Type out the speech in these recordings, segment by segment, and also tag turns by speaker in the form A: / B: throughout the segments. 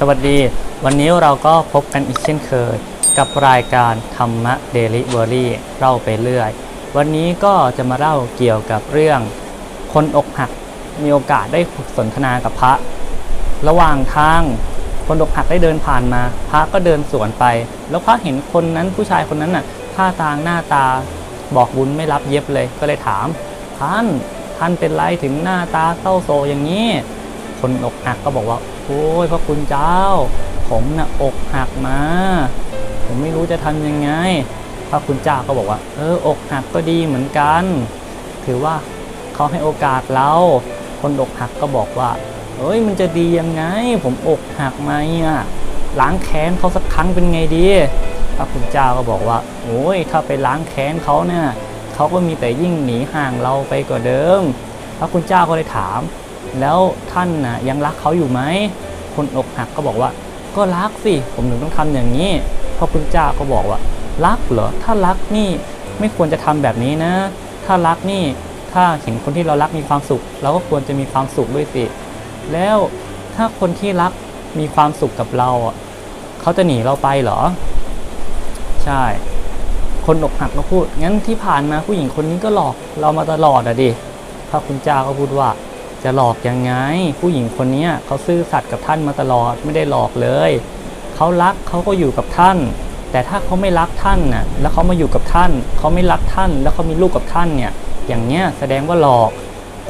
A: สวัสดี วันนี้เราก็พบกันอีกเช่นเคย กับรายการธรรมะเดลิเวอรี่เล่าไปเรื่อย วันนี้ก็จะมาเล่าเกี่ยวกับเรื่อง คนอกหักมีโอกาสได้สนทนากับพระ ระหว่างทางคนอกหักได้เดินผ่านมา พระก็เดินสวนไป แล้วพระเห็นคนนั้นผู้ชายคนนั้นน่ะท่าทางหน้าตาบอกบุญไม่รับเย็บเลยก็เลยถามท่านท่านเป็นไรถึงหน้าตาเศร้าโศอย่างนี้ คนอกหักก็บอกว่า โอ้ยพระคุณเจ้า ผมน่ะอกหักมา ผมไม่รู้จะทำยังไง พระคุณเจ้าก็บอกว่า เอออกหักก็ดีเหมือนกัน ถือว่าเขาให้โอกาสเรา คนอกหักก็บอกว่าเอ้ยมันจะดียังไง ผมอกหักมาเนี่ยล้างแค้นเขาสักครั้งเป็นไงดีพระคุณเจ้าก็บอกว่าโอ้ยถ้าไปล้างแค้นเขาเนี่ยเขาก็มีแต่ยิ่งหนีห่างเราไปกว่าเดิม พระคุณเจ้าก็เลยถาม แล้วท่านน่ะยังรักเขาอยู่ไหมคนอกหักก็บอกว่า ก็รักสิผมถึงต้องทำอย่างนี้พระคุณเจ้าก็บอกว่า รักเหรอถ้ารักนี่ไม่ควรจะทำแบบนี้นะ ถ้ารักนี่ถ้าเห็นคนที่เรารักมีความสุข เราก็ควรจะมีความสุขด้วยสิแล้วถ้าคนที่รักมีความสุขกับเราเขาจะหนีเราไปเหรอ ใช่ คนอกหักก็พูดงั้นที่ผ่านมาผู้หญิงคนนี้ก็หลอกเรามาตลอดอะดิพระคุณเจ้าก็พูดว่า จะหลอกยังไง ผู้หญิงคนนี้เขาซื่อสัตย์กับท่านมาตลอดไม่ได้หลอกเลย เขารักเขาก็อยู่กับท่าน แต่ถ้าเขาไม่รักท่านน่ะแล้วเขามาอยู่กับท่าน เขาไม่รักท่าน แล้วเขามีลูกกับท่านเนี่ย อย่างเนี้ยแสดงว่าหลอก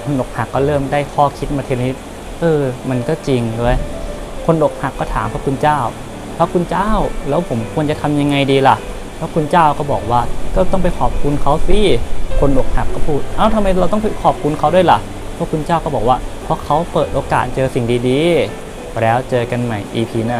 A: คนอกหักก็เริ่มได้ข้อคิดมาเทนิดเออ มันก็จริงเลยคนอกหักก็ถามพระคุณเจ้า พระคุณเจ้าแล้วผมควรจะทำยังไงดีล่ะพระคุณเจ้าก็บอกว่าก็ต้องไปขอบคุณเขาสิคนอกหักก็พูดเอ้าทำไมเราต้องไปขอบคุณเขาด้วยล่ะ พระคุณเจ้าก็บอกว่า เพราะเขาเปิดโอกาสเจอสิ่งดีๆ แล้วเจอกันใหม่ EP หน้า